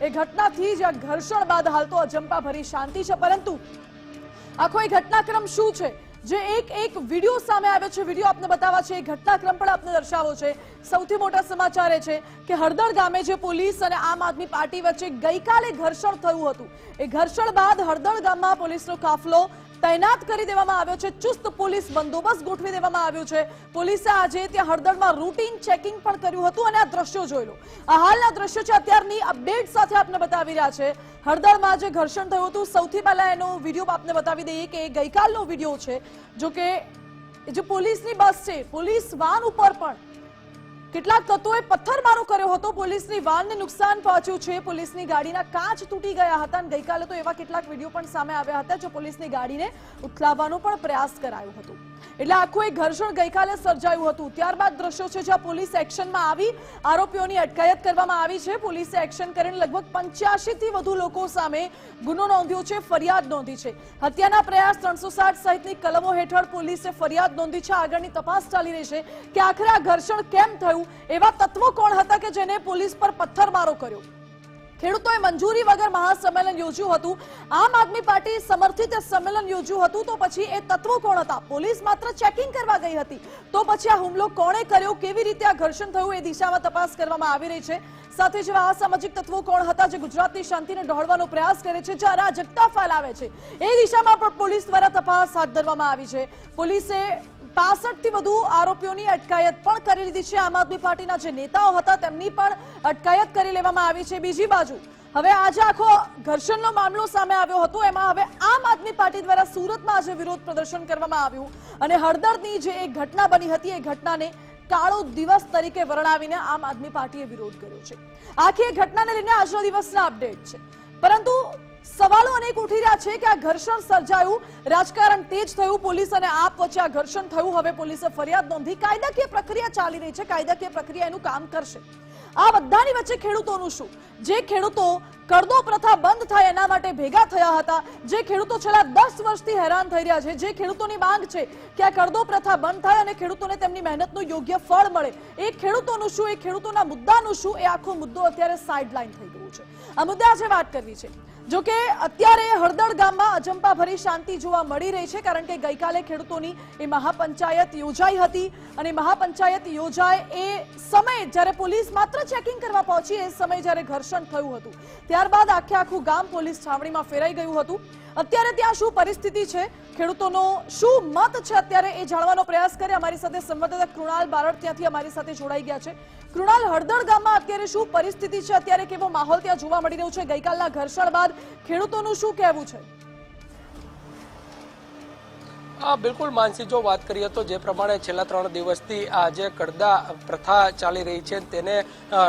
એ ઘટનાથી જ ઘર્ષણ બાદ હાલ તો અજંપા ભરી શાંતિ છે, પરંતુ આખો એ ઘટનાક્રમ શું છે? જે એક એક વીડિયો સામે આવ્યો છે, વીડિયો આપને બતાવવા છે, એ ઘટનાક્રમ પણ આપને દર્શાવો છે. સૌથી મોટા સમાચાર એ છે કે હળદર ગામે જે પોલીસ અને આમ આદમી પાર્ટી વચ્ચે ગઈકાલે ઘર્ષણ થયું હતું. એ ઘર્ષણ બાદ હળદર ગામમાં પોલીસનો કાફલો તૈનાત કરી દેવામાં આવ્યો છે. ચુસ્ત પોલીસ બંદોબસ્ત ગોઠવી દેવામાં આવ્યો છે. પોલીસે આજે ત્યાં હળદરમાં રૂટીન ચેકિંગ પણ કર્યું હતું અને આ દ્રશ્યો જોઈ આ હાલના દ્રશ્યો છે, અત્યારની અપડેટ સાથે આપને બતાવી રહ્યા છે. હળદરમાં જે ઘર્ષણ થયું હતું. સૌથી પહેલા એનો વીડિયો આપને બતાવી દઈએ કે એ ગઈકાલનો વીડિયો છે, જો કે જે પોલીસની બસ છે, પોલીસ વાન ઉપર પણ કેટલાક તત્વોએ પથ્થરમારો કર્યો હતો. પોલીસની વાનને નુકસાન પહોંચ્યું છે. પોલીસની ગાડીના કાચ તૂટી ગયા હતા અને ગઈકાલે તો એવા કેટલાક વીડિયો પણ સામે આવ્યા હતા, જે પોલીસની ગાડીને ઉથલાવવાનો પણ પ્રયાસ કરાયો હતો. એટલે આખું એક ઘર્ષણ ગઈકાલે સર્જાયું હતું. ત્યારબાદ દ્રશ્યો છે જ્યાં પોલીસ એક્શનમાં આવી. આરોપીઓની અટકાયત કરવામાં આવી છે. પોલીસે એક્શન કરીને લગભગ પંચ્યાસી થી વધુ લોકો સામે ગુનો નોંધ્યો છે, ફરિયાદ નોંધી છે. હત્યાના પ્રયાસ ત્રણસો સહિતની કલમો હેઠળ પોલીસે ફરિયાદ નોંધી છે. આગળની તપાસ ચાલી રહી છે કે આખરે આ ઘર્ષણ કેમ થયું? એવા તત્વો કોણ હતા કે જેને પોલીસ પર પથ્થરમારો કર્યો? ખેડૂતોએ મંજૂરી વગર મહાસંમેલન યોજ્યું હતું. આમ આદમી પાર્ટી સમર્થિત સંમેલન યોજ્યું હતું. તો પછી એ તત્વો કોણ હતા? પોલીસ માત્ર ચેકિંગ કરવા ગઈ હતી. તો પછી આ હુમલો કોણે કર્યો? કેવી રીતે આ ઘર્ષણ થયું? એ દિશામાં તપાસ કરવામાં આવી રહી છે. સાથે જેવા અસામાજિક તત્વો કોણ હતા જે ગુજરાતની શાંતિને ઢોળવાનો પ્રયાસ કરે છે જે અરાજકતા ફેલાવે છે? એ દિશામાં પણ પોલીસ દ્વારા તપાસ હાથ ધરવામાં આવી છે. પોલીસે પાસઠથી વધુ આરોપીઓની અટકાયત પણ કરી લીધી છે. આમ આદમી પાર્ટીના જે નેતાઓ હતા, તેમની પણ અટકાયત કરી લેવામાં આવી છે. બીજી બાજુ, હવે આજે આખો ઘર્ષણનો મામલો સામે આવ્યો હતો. એમાં હવે આમ આદમી પાર્ટી દ્વારા સુરતમાં આજે વિરોધ પ્રદર્શન કરવામાં આવ્યું અને હળદરની જે એક ઘટના બની હતી, એ ઘટનાને કાળો દિવસ તરીકે વર્ણવીને આમ આદમી પાર્ટીએ વિરોધ કર્યો છે. આખી એ ઘટનાને લઈને આજનો દિવસના અપડેટ છે. પરંતુ સવાલો અનેક ઉઠી રહ્યા છે કે આ ઘર્ષણ સર્જાયું. રાજકારણ તેજ થયું, પોલીસ અને આપ વચ્ચે આ ઘર્ષણ થયું. હવે પોલીસે ફરિયાદ નોંધી. કાયદાકીય પ્રક્રિયા ચાલી રહી છે. કાયદાકીય પ્રક્રિયા એનું કામ કરશે. આ બધાની વચ્ચે ખેડૂતોનું શું? જે ખેડૂતો કરદો પ્રથા બંધ થાય એના માટે ભેગા થયા હતા, જે ખેડૂતો છેલ્લા દસ વર્ષથી હેરાન થઈ રહ્યા છે, જે ખેડૂતોની માંગ છે કે આ કરદો પ્રથા બંધ થાય અને ખેડૂતોને તેમની મહેનતનું યોગ્ય ફળ મળે. એ ખેડૂતોનું શું? એ ખેડૂતોના મુદ્દાનું શું? એ આખો મુદ્દો અત્યારે સાઇડલાઇન થઈ ગયું છે. આ મુદ્દે આજે વાત કરવી છે. જો કે અત્યારે હળદળ ગામમાં અજંપા ભરી શાંતિ જોવા મળી રહી છે, કારણ કે ગઈકાલે ખેડૂતોની એ મહાપંચાયત યોજાઈ હતી અને મહાપંચાયત યોજાય એ સમયે જ્યારે પોલીસ માત્ર ચેકિંગ કરવા પહોંચી, એ સમય જ્યારે ઘર્ષણ થયું હતું. ત્યારબાદ આખે આખું ગામ પોલીસ છાવણીમાં ફેરાઈ ગયું હતું. અત્યારે ત્યાં શું પરિસ્થિતિ છે? ખેડૂતોનો શું મત છે અત્યારે એ જાણવાનો પ્રયાસ કરે. અમારી સાથે સંવાદદાતા કૃણાલ બારડ ત્યાંથી અમારી સાથે જોડાઈ ગયા છે. કૃણાલ, હળદળ ગામમાં અત્યારે શું પરિસ્થિતિ છે? અત્યારે કેવો માહોલ ત્યાં જોવા મળી રહ્યો છે? ગઈકાલના ઘર્ષણ બાદ ખેડૂતોનું શું કહેવું છે? હા, બિલકુલ, માનસી, જો વાત કરીએ તો જે પ્રમાણે છેલ્લા ત્રણ દિવસથી આ જે કડદા પ્રથા ચાલી રહી છે, તેને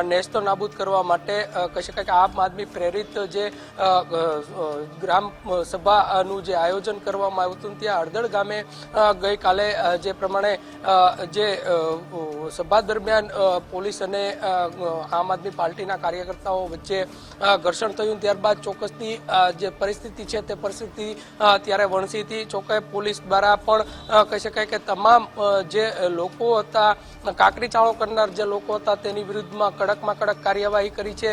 નેસ્તો નાબૂદ કરવા માટે કહી શકાય કે આમ આદમી પ્રેરિત જે ગ્રામ સભાનું જે આયોજન કરવામાં આવ્યું હતું, ત્યાં અડદળ ગામે ગઈકાલે જે પ્રમાણે જે સભા દરમિયાન પોલીસ અને આમ આદમી પાર્ટીના કાર્યકર્તાઓ વચ્ચે ઘર્ષણ થયું, ત્યારબાદ ચોક્કસની જે પરિસ્થિતિ છે તે પરિસ્થિતિ ત્યારે વણસી હતી. ચોક્કસ પોલીસ પણ કહી શકાય કે તમામ જે લોકો હતા કાકરી ચાળો કરનાર જે લોકો હતા, તેની વિરુદ્ધમાં કડકમાં કડક કાર્યવાહી કરી છે.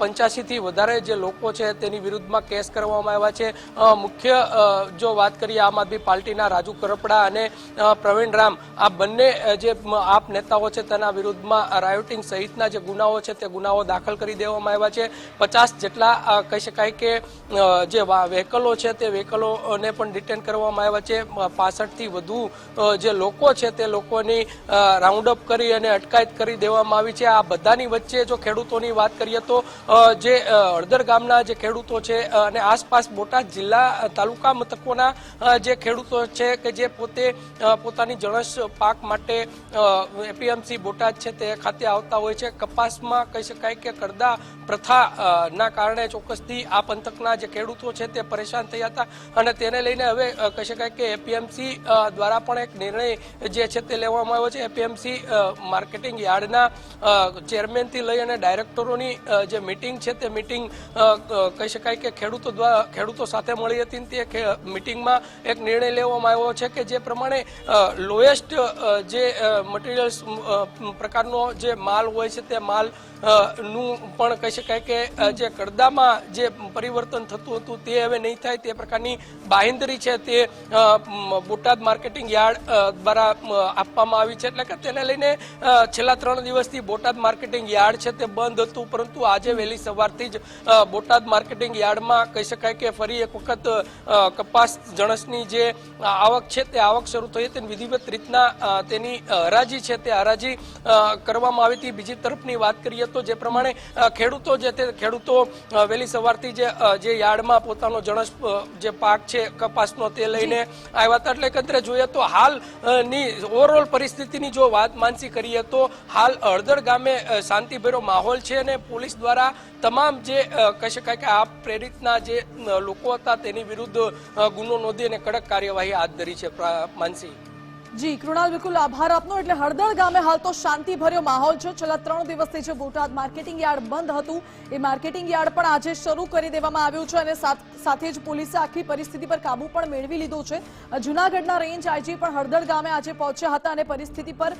પંચ્યાસીથી વધારે જે લોકો છે, તેની વિરુદ્ધમાં કેસ કરવામાં આવ્યા છે. મુખ્ય જો વાત કરીએ આમ આદમી પાર્ટીના રાજુ કરપડા અને પ્રવીણ રામ, આ બંને જે આપ નેતાઓ છે, તેના વિરુદ્ધમાં રાયોટિંગ સહિતના જે ગુનાઓ છે, તે ગુનાઓ દાખલ કરી દેવામાં આવ્યા છે. પચાસ જેટલા કહી શકાય કે જે વ્હીકલો છે, તે વ્હીકલોને પણ ડિટેન કરવામાં આવ્યા છે. પાસઠથી વધુ જે લોકો છે તે લોકોની રાઉન્ડ અપ કરી અને અટકાયત કરી દેવામાં આવી છે. આ બધાની વચ્ચે જો ખેડૂતોની વાત કરીએ તો જે હળદર ગામના જે ખેડૂતો છે અને આસપાસ બોટાદ જિલ્લા તાલુકા મથકોના જે ખેડૂતો છે કે જે પોતે પોતાની જણસ પાક માટે એપીએમસી બોટાદ છે તે ખાતે આવતા હોય છે. કપાસમાં કહી શકાય કે કરદા પ્રથા ના કારણે ચોક્કસથી આ પંથકના જે ખેડૂતો છે તે પરેશાન થયા હતા અને તેને લઈને હવે કહી શકાય કે એપીએમ એપીએમસી દ્વારા પણ એક નિર્ણય જે છે તે લેવામાં આવ્યો છે. એપીએમસી માર્કેટિંગ યાર્ડના ચેરમેનથી લઈ અને ડાયરેક્ટરોની જે મિટિંગ છે તે મિટિંગ કહી શકાય કે ખેડૂતો દ્વારા, ખેડૂતો સાથે મળી હતી તે મિટિંગમાં એક નિર્ણય લેવામાં આવ્યો છે કે જે પ્રમાણે લોએસ્ટ જે મટીરિયલ્સ પ્રકારનો જે માલ હોય છે તે માલનું પણ કહી શકાય કે જે કડદામાં જે પરિવર્તન થતું હતું તે હવે નહીં થાય. તે પ્રકારની બાંહેધરી છે તે બોટાદ માર્કેટિંગ યાર્ડ દ્વારા આપવામાં આવી છે. એટલે કે તેને લઈને છેલ્લા ત્રણ દિવસથી બોટાદ માર્કેટિંગ યાર્ડ છે તે બંધ હતું. પરંતુ આજે વહેલી સવારથી જ બોટાદ માર્કેટિંગ યાર્ડમાં કહી શકાય કે ફરી એક વખત કપાસ જણસની જે આવક છે તે આવક શરૂ થઈ હતી અને વિધિવત રીતના તેની હરાજી છે તે હરાજી કરવામાં આવી હતી. બીજી તરફની વાત કરીએ તો જે પ્રમાણે ખેડૂતો જે તે ખેડૂતો વહેલી સવારથી જે જે યાર્ડમાં પોતાનો જણસ જે પાક છે કપાસનો તે લઈને આવ્યા હતા એટલે એકંદરે જોઈએ તો હાલની ઓવરઓલ પરિસ્થિતિની જો વાત માનસી કરીએ તો હાલ હળદર ગામે શાંતિભેરો માહોલ છે અને પોલીસ દ્વારા તમામ જે કહી શકાય કે આ પ્રેરિતના જે લોકો હતા તેની વિરુદ્ધ ગુનો નોંધી અને કડક કાર્યવાહી હાથ ધરી છે માનસી. જી, કૃણાલ, બિલકુલ આભાર આપનો. એટલે હળદળ ગામે હાલ તો શાંતિભર્યો માહોલ છે. છેલ્લા ત્રણ દિવસથી જે બોટાદ માર્કેટિંગ યાર્ડ બંધ હતું, એ માર્કેટિંગ યાર્ડ પણ આજે શરૂ કરી દેવામાં આવ્યું છે અને સાથ- જ પોલીસે આખી પરિસ્થિતિ પર કાબુ પણ મેળવી લીધો છે. જુનાગઢના રેન્જ આઈજી પણ હળદળ ગામે આજે પહોંચ્યા હતા અને પરિસ્થિતિ પર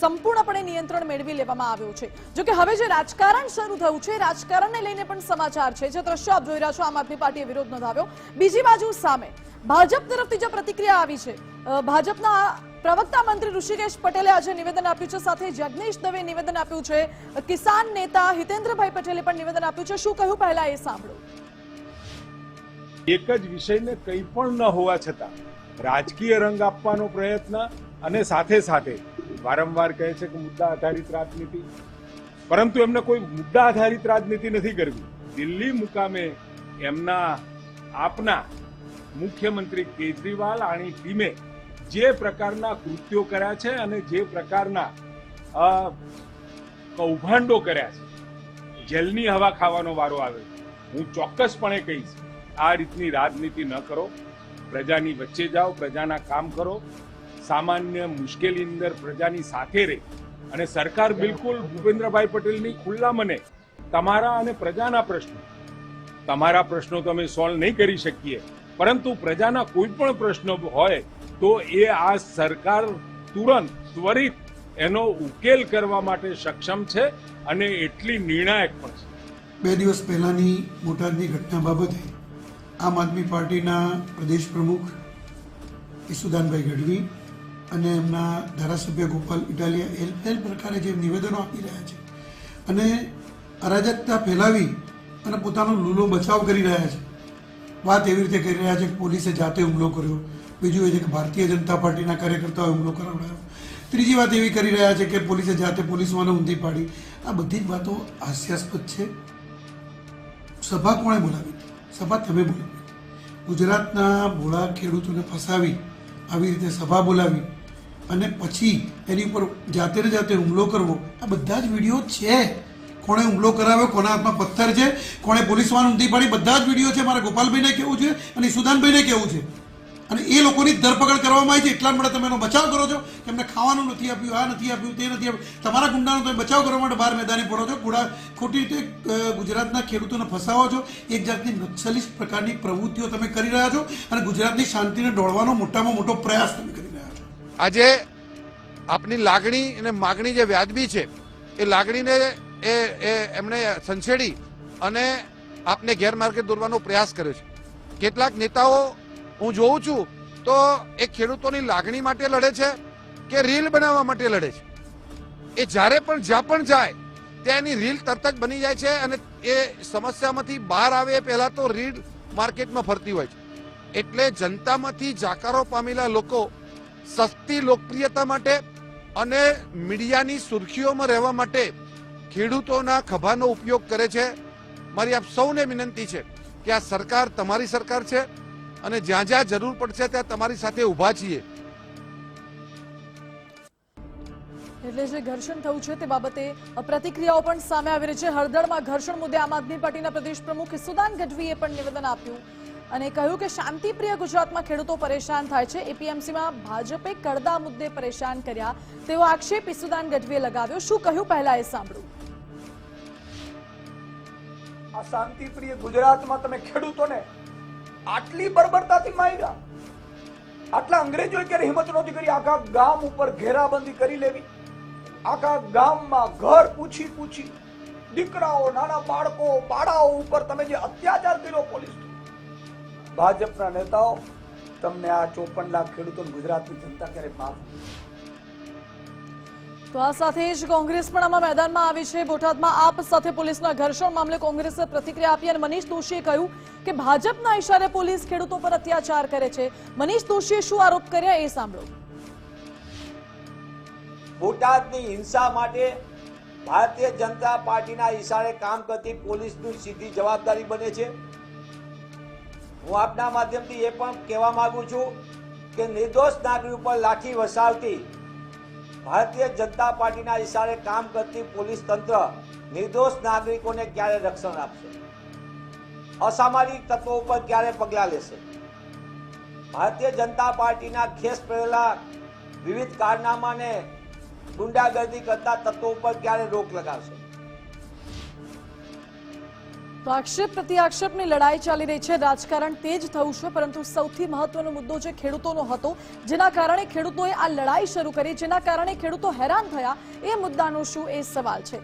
સંપૂર્ણપણે નિયંત્રણ મેળવી લેવામાં આવ્યું છે. જો કે હવે જે રાજકારણ શરૂ થયું છે રાજકારણને લઈને પણ સમાચાર છે. જે દ્રશ્યો આપ જોઈ રહ્યા છો, આમ આદમી પાર્ટીએ વિરોધ નોંધાવ્યો. બીજી બાજુ સામે, ભાજપ તરફથી જે પ્રતિક્રિયા આવી છે ભાજપના પ્રવક્તા મંત્રી ઋષિકેશ પટેલે આજે નિવેદન આપ્યું છે. સાથે જગદીશ દવે નિવેદન આપ્યું છે. કિસાન નેતા હિતેન્દ્રભાઈ પટેલે પણ નિવેદન આપ્યું છે. શું કહ્યું પહેલા એ સાંભળો. એક જ વિષયને કંઈ પણ ન હોવા છતાં રાજકીય રંગ આપવાનો પ્રયત્ન અને સાથે સાથે વારંવાર કહે છે કે મુદ્દા આધારિત રાજનીતિ. પરંતુ એમને કોઈ મુદ્દા આધારિત રાજનીતિ નથી કરવી. દિલ્હી મુકામે એમના આપના મુખ્યમંત્રી કેજરીવાલ આની ટીમે જે પ્રકારના કૃત્યો કર્યા છે અને જે પ્રકારના કૌભાંડો કર્યા છે, જેલની હવા ખાવાનો વારો આવે હું ચોક્કસપણે કહીશ, આ રીતની રાજનીતિ ન કરો. પ્રજાની વચ્ચે જાઓ, પ્રજાના કામ કરો. સામાન્ય મુશ્કેલી અંદર પ્રજાની સાથે રહે. અને સરકાર બિલકુલ ભૂપેન્દ્રભાઈ પટેલની ખુલ્લા મને તમારા અને પ્રજાના પ્રશ્નો. તમારા પ્રશ્નો તમે સોલ્વ નહીં કરી શકીએ. પરંતુ પ્રજાના કોઈ પણ પ્રશ્નો હોય તો એ આ સરકાર તુરંત ત્વરિત એનો ઉકેલ કરવા માટે સક્ષમ છે અને એટલી નિર્ણાયક પણ છે. બે દિવસ પહેલાંની બોટાદની ઘટના બાબતે આમ આદમી પાર્ટીના પ્રદેશ પ્રમુખ ઈસુદાનભાઈ ગઢવી અને એમના ધારાસભ્ય ગોપાલ ઇટાલિયા એ પ્રકારે જે નિવેદનો આપી રહ્યા છે અને અરાજકતા ફેલાવી અને પોતાનો લૂલો બચાવ કરી રહ્યા છે. વાત એવી રીતે કરી રહ્યા છે કે પોલીસે જાતે હુમલો કર્યો. બીજું એ છે કે ભારતીય જનતા પાર્ટીના કાર્યકર્તાઓએ હુમલો કરાવડાયો. ત્રીજી વાત એવી કરી રહ્યા છે કે પોલીસે જાતે પોલીસમાં ઊંધી પાડી. આ બધી જ વાતો હાસ્યાસ્પદ છે. સભા કોણે બોલાવી? સભા તમે બોલાવી. ગુજરાતના ભોળા ખેડૂતોને ફસાવી, આવી રીતે સભા બોલાવી અને પછી એની ઉપર જાતે ને જાતે હુમલો કરવો, આ બધા જ વીડિયો છે. કોણે હુમલો કરાવ્યો, કોના હાથમાં પથ્થર છે, કોણે પોલીસવાળાને ઊંધી પાડી, બધા જ વીડિયો છે મારે ગોપાલભાઈને કેવું છે અને સુદાનભાઈને કેવું છે. અને એ લોકોની ધરપકડ કરવામાં આવી છે. એટલા માટે તમે એનો બચાવ કરો છો કે એમને ખાવાનું નથી આપ્યું, આ નથી આપ્યું, તે નથી આપ્યું. તમારા ગુંડાનો તમે બચાવ કરવા માટે બહાર મેદાને પડો છો. ગુડા ખોટી રીતે ગુજરાતના ખેડૂતોને ફસાવો છો. એક જાતની નક્સલિસ્ટ પ્રકારની પ્રવૃત્તિઓ તમે કરી રહ્યા છો અને ગુજરાતની શાંતિને દોડવાનો મોટામાં મોટો પ્રયાસ તમે કરી રહ્યા છો. આજે આપની લાગણી અને માગણી જે વ્યાજબી છે, એ લાગણીને એ એ એમણે સંછેડી અને આપને ગેરમાર્ગે દોરવાનો પ્રયાસ કર્યો છે. કેટલાક નેતાઓ હું જોઉં છું, તો એ ખેડૂતોની લાગણી માટે લડે છે કે રીલ બનાવવા માટે લડે છે? એ જ્યારે પણ જ્યાં પણ જાય ત્યાં એની રીલ તરત જ બની જાય છે અને એ સમસ્યામાંથી બહાર આવે એ પહેલાં તો રીલ માર્કેટમાં ફરતી હોય છે. એટલે જનતામાંથી જાકારો પામેલા લોકો સસ્તી લોકપ્રિયતા માટે અને મીડિયાની સુર્ખીઓમાં રહેવા માટે ખેડૂતોના ખભાનો ઉપયોગ કરે છે. મારી આપ સૌને વિનંતી છે કે આ સરકાર તમારી સરકાર છે અને જ્યાં જ્યાં જરૂર પડશે ત્યાં તમારી સાથે ઊભા છીએ. એટલે જે ઘર્ષણ થયું છે તે બાબતે પ્રતિક્રિયાઓ પણ સામે આવી રહી છે. હળદળમાં ઘર્ષણ મુદ્દે આમ આદમી પાર્ટીના પ્રદેશ પ્રમુખ સુદાન ગઢવીએ પણ નિવેદન આપ્યું અને કહ્યું કે શાંતિપ્રિય ગુજરાતમાં ખેડૂતો પરેશાન થાય છે. એપીએમસીમાં ભાજપે કડદા મુદ્દે પરેશાન કર્યા તેવો આક્ષેપ ઈસુદાન ગઢવીએ લગાવ્યો. શું કહ્યું પહેલા એ સાંભળ્યું આ શાંતિપ્રિય ગુજરાતમાં તમે ખેડૂતોને આટલી બર્બરતાથી માર્યા. આટલા અંગ્રેજોએ ક્યારે હિંમત નહોતી કરી આખા ગામ ઉપર ઘેરાબંધી કરી લેવી. આખા ગામમાં ઘર પૂછી પૂછી દીકરાઓ, નાના બાળકો, બાળાઓ ઉપર તમે જે અત્યાચાર કર્યો પોલીસ ભાજપના નેતાઓ, તમને આ ચોપન લાખ ખેડૂતો ગુજરાતની જનતા ક્યારે માફ તો આ સાથે જ કોંગ્રેસ પણ આમાં મેદાનમાં આવી છે. બોટાદમાં આપ સાથે પોલીસના ઘર્ષણ મામલે કોંગ્રેસે પ્રતિક્રિયા આપી અને મનીષ દોશીએ કહ્યું કે ભાજપના ઇશારે પોલીસ ખેડૂતો પર અત્યાચાર કરે છે. મનીષ દોશીએ શું આરોપ કર્યા એ સાંભળો. બોટાદની હિંસા માટે ભારતીય જનતા પાર્ટીના ઇશારે કામ કરતી પોલીસની સીધી જવાબદારી બને છે. હું આપના માધ્યમથી એ પણ કહેવા માંગુ છું કે નિર્દોષ નાગરિક ઉપર લાઠી વસાવતી ભારતીય જનતા પાર્ટીના ઈશારે કામ કરતી પોલીસ તંત્ર નિર્દોષ નાગરિકોને ક્યારે રક્ષણ આપશે? અસામાજિક તત્વો ઉપર ક્યારે પગલાં લેશે? ભારતીય જનતા પાર્ટીના ખેસ પડેલા વિવિધ કારનામાને ગુંડાગર્દી કરતા તત્વો ઉપર ક્યારે રોક લગાવશે? તો આક્ષેપ પ્રતિઆક્ષેપની લડાઈ ચાલી રહી છે. રાજકારણ તેજ થયું છે, પરંતુ સૌથી મહત્વનો મુદ્દો જે ખેડૂતોનો હતો, જેના કારણે ખેડૂતોએ આ લડાઈ શરૂ કરી, જેના કારણે ખેડૂતો હેરાન થયા, એ મુદ્દાનો શું એ સવાલ છે.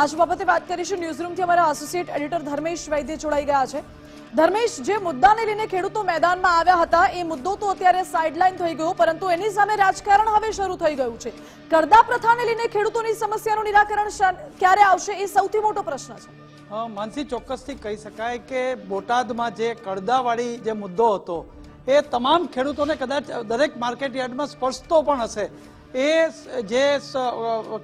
આજ બાબતે વાત કરીશું ન્યૂઝરૂમથી અમારા એસોસિએટ એડિટર ધર્મેશ વૈદ્ય જોડાઈ ગયા છે. ધર્મેશ, જે મુદ્દાને લઈને ખેડૂતો મેદાનમાં આવ્યા હતા, એ મુદ્દો તો અત્યારે સાઇડલાઇન થઈ ગયો, પરંતુ એની સામે રાજકારણ હવે શરૂ થઈ ગયું છે. કરદા પ્રથાને લઈને ખેડૂતોની સમસ્યાનું નિરાકરણ ક્યારે આવશે, એ સૌથી મોટો પ્રશ્ન છે. માનસી, ચોક્કસથી કહી શકાય કે બોટાદમાં જે કડદાવાળી જે મુદ્દો હતો, એ તમામ ખેડૂતોને કદાચ દરેક માર્કેટ યાર્ડમાં સ્પર્શતો પણ હશે. એ જે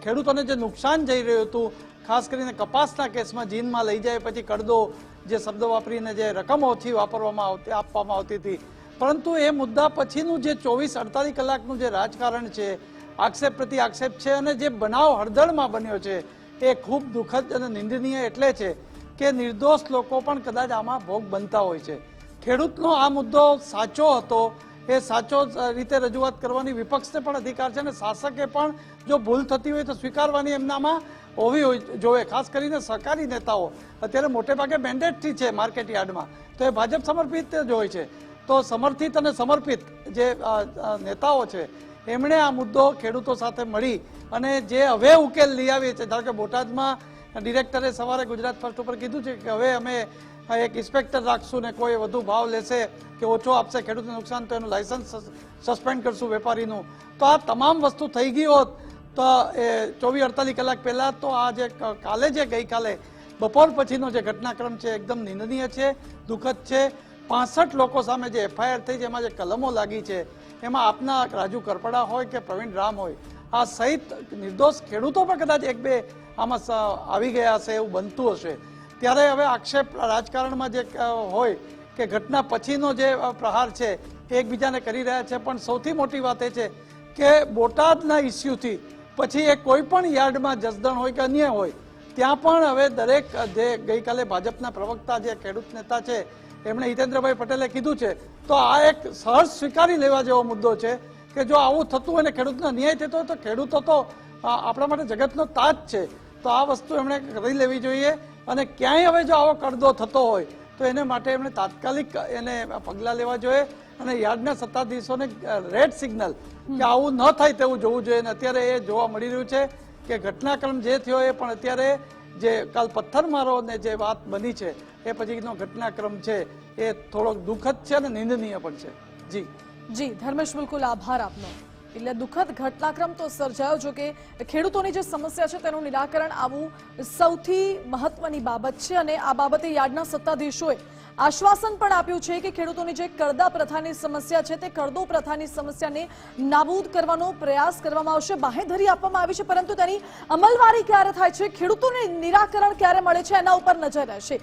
ખેડૂતોને જે નુકસાન જઈ રહ્યું હતું, ખાસ કરીને કપાસના કેસમાં જીનમાં લઈ જાય પછી કડદો જે શબ્દ વાપરીને જે રકમ ઓછી વાપરવામાં આવતી, આપવામાં આવતી હતી. પરંતુ એ મુદ્દા પછીનું જે ચોવીસ અડતાલીસ કલાકનું જે રાજકારણ છે, આક્ષેપ પ્રતિ આક્ષેપ છે અને જે બનાવ હળદળમાં બન્યો છે એ ખૂબ દુઃખદ અને નિંદનીય એટલે છે કે નિર્દોષ લોકો પણ કદાચ આમાં ભોગ બનતા હોય છે. ખેડૂતનો આ મુદ્દો સાચો હતો, એ સાચો રીતે રજૂઆત કરવાની વિપક્ષને પણ અધિકાર છે અને શાસકે પણ જો ભૂલ થતી હોય તો સ્વીકારવાની એમનામાં હોવી જોઈએ ખાસ કરીને સરકારી નેતાઓ. અત્યારે મોટે ભાગે મેન્ડેટથી છે માર્કેટ યાર્ડમાં. તો એ ભાજપ સમર્પિત જ હોય છે. તો સમર્થિત અને સમર્પિત જે નેતાઓ છે એમણે આ મુદ્દો ખેડૂતો સાથે મળી અને જે હવે ઉકેલ લઈ આવીએ છે ધારો કે બોટાદમાં ડિરેક્ટરે સવારે ગુજરાત ફર્સ્ટ ઉપર કીધું છે કે હવે અમે એક ઇન્સ્પેક્ટર રાખશું ને કોઈ વધુ ભાવ લેશે કે ઓછો આપશે, ખેડૂતને નુકસાન તો એનું લાયસન્સ સસ્પેન્ડ કરશું વેપારીનું. તો આ તમામ વસ્તુ થઈ ગઈ હોત તો એ ચોવીસ અડતાલીસ કલાક પહેલાં તો આ જે કાલે જે ગઈકાલે, બપોર પછીનો જે ઘટનાક્રમ છે એકદમ નિંદનીય છે, દુઃખદ છે. પાસઠ લોકો સામે જે એફઆઈઆર થઈ છે, એમાં જે કલમો લાગી છે એમાં આપના રાજુ કરપડા હોય કે પ્રવીણ રામ હોય, આ સહિત નિર્દોષ ખેડૂતો પણ કદાચ એક બે આમાં આવી ગયા હશે એવું બનતું હશે. ત્યારે હવે આક્ષેપ રાજકારણમાં જે હોય કે ઘટના પછીનો જે પ્રહાર છે એ એકબીજાને કરી રહ્યા છે, પણ સૌથી મોટી વાત એ છે કે બોટાદના ઇસ્યુથી પછી એ કોઈ પણ યાર્ડમાં જસદણ હોય કે અન્ય હોય, ત્યાં પણ હવે દરેક જે ગઈકાલે ભાજપના પ્રવક્તા, જે ખેડૂત નેતા છે એમણે હિતેન્દ્રભાઈ પટેલે કીધું છે, તો આ એક સહજ સ્વીકારી લેવા જેવો મુદ્દો છે કે જો આવું થતું અને ખેડૂતનો અન્યાય થતો તો ખેડૂતો તો આપણા માટે જગતનો તાજ છે. તો આ વસ્તુ એમણે કરી લેવી જોઈએ અને ક્યાંય હવે જો આવો કરદો થતો હોય તો એને માટે એમણે તાત્કાલિક એને પગલાં લેવા જોઈએ અને યાર્ડના સત્તાધીશોને રેડ સિગ્નલ કે આવું ન થાય તેવું જોવું જોઈએ. અને અત્યારે એ જોવા મળી રહ્યું છે કે ઘટનાક્રમ જે થયો એ પણ અત્યારે જે કાલ પથ્થરમારોને જે વાત બની છે, એ પછીનો ઘટનાક્રમ છે, એ થોડોક દુઃખદ છે અને નિંદનીય પણ છે. જી. જી, ધર્મેશ બિલકુલ આભાર આપનો. એટલે દુઃખદ ઘટનાક્રમ તો સર્જાયો જો કે ખેડૂતોની જે સમસ્યા છે તેનું નિરાકરણ આવવું સૌથી મહત્વની બાબત છે અને આ બાબતે યાર્ડના સત્તાધીશોએ આશ્વાસન પણ આપ્યું છે કે ખેડૂતોની જે કરદા પ્રથાની સમસ્યા છે તે કરદો પ્રથાની સમસ્યાને નાબૂદ કરવાનો પ્રયાસ કરવામાં આવશે. બાહેધરી આપવામાં આવી છે, પરંતુ તેની અમલવારી ક્યારે થાય છે? ખેડૂતોને નિરાકરણ ક્યારે મળે છે? એના ઉપર નજર રહેશે.